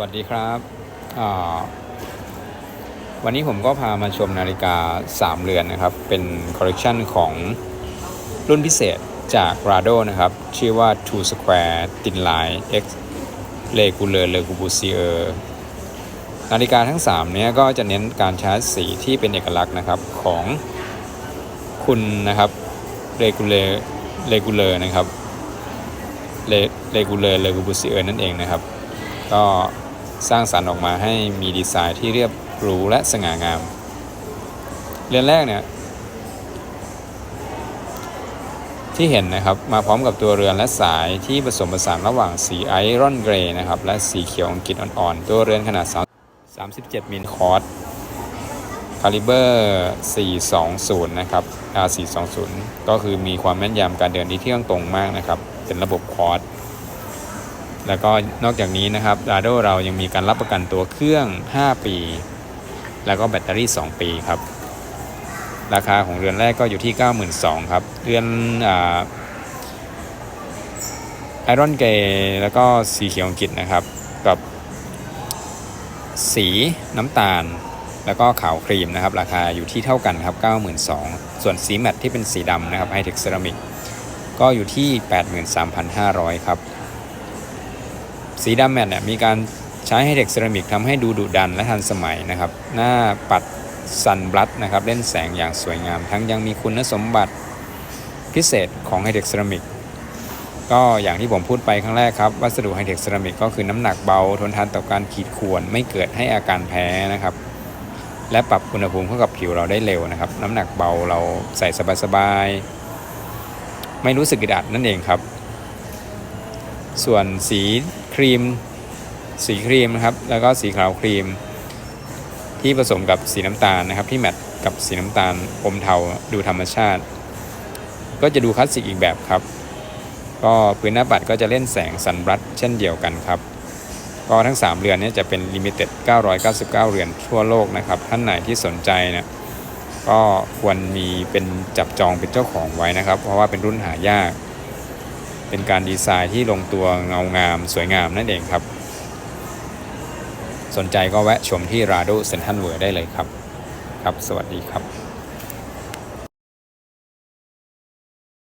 วัสดีครับวันนี้ผมก็พามาชมนาฬิกา 3 เรือนนะครับ เป็นคอลเลกชันของรุ่นพิเศษจาก Rado นะครับ ชื่อว่า Two Square Thin Line X Regular Le Corbusier นาฬิกาทั้ง 3 เนี้ยก็จะเน้นการชาร์จสีที่เป็นเอกลักษณ์นะครับของคุณนะครับ Regular Regular นะครับ Regular Le Corbusier นั่นเองนะครับก็ สร้างสรรค์ออกมาให้มีดีไซน์ที่เรียบหรูและสง่างาม เรือนแรกเนี่ยที่เห็นนะครับมาพร้อมกับตัวเรือนและสายที่ผสมผสานระหว่างสีไอรอนเกรย์นะครับและสีเขียวอังกฤษอ่อนๆ ตัวเรือนขนาด 37 มิลคอร์สคาลิเบอร์ 420 นะครับ R420 ก็คือมีความแม่นยำการเดินที่เที่ยงตรงมากนะครับ เป็นระบบคอร์ส แล้วก็นอกจากนี้นะครับ r a d o เรายังมีการรับประกันตัวเครื่อง 5 ปี แล้วก็แบตเตอรี่ 2 ปีครับ ราคาของเรือนแรกก็อยู่ที่ 92,000ครับ เรือนไอรอนเกย์แล้วก็สีเขียวอังกฤษนะครับ กับ สีน้ำตาล แล้วก็ขาวครีมนะครับ ราคาอยู่ที่เท่ากันครับ 92,000 ส่วนสีแมตที่เป็นสีดำนะครับไฮเทคเซรามิกก็อยู่ที่ 83,500 ครับ สีดำแมตเนี่ยมีการใช้ให้เด็กเซรามิกทำให้ดูดุดันและทันสมัยนะครับ หน้าปัดซันบลัดนะครับเล่นแสงอย่างสวยงาม ทั้งยังมีคุณสมบัติพิเศษของไฮเทคเซรามิกก็อย่างที่ผมพูดไปครั้งแรกครับ วัสดุไฮเทคเซรามิกก็คือน้ำหนักเบา ทนทานต่อการขีดข่วนไม่เกิดให้อาการแพ้นะครับ และปรับอุณหภูมิเข้ากับผิวเราได้เร็วนะครับ น้ำหนักเบาเราใส่สบายๆ ไม่รู้สึกอึดอัดนั่นเองครับ ส่วนสี ครีม สีครีมนะครับ แล้วก็สีขาวครีม ที่ผสมกับสีน้ำตาลนะครับ ที่แมทกับสีน้ำตาลอมเทาดูธรรมชาติ ก็จะดูคลาสสิกอีกแบบครับ ก็พื้นหน้าปัดก็จะเล่นแสงสันบลัดเช่นเดียวกันครับ ก็ทั้ง 3เรือนนี้จะเป็นลิมิเต็ด999 เรือนทั่วโลกนะครับ ท่านไหนที่สนใจเนี่ยก็ควรมีเป็นจับจองเป็นเจ้าของไว้นะครับ เพราะว่าเป็นรุ่นหายาก เป็นการดีไซน์ที่ลงตัวเงางามสวยงามนั่นเองครับ สนใจก็แวะชมที่ Rado Central World ได้เลยครับ ครับ สวัสดีครับ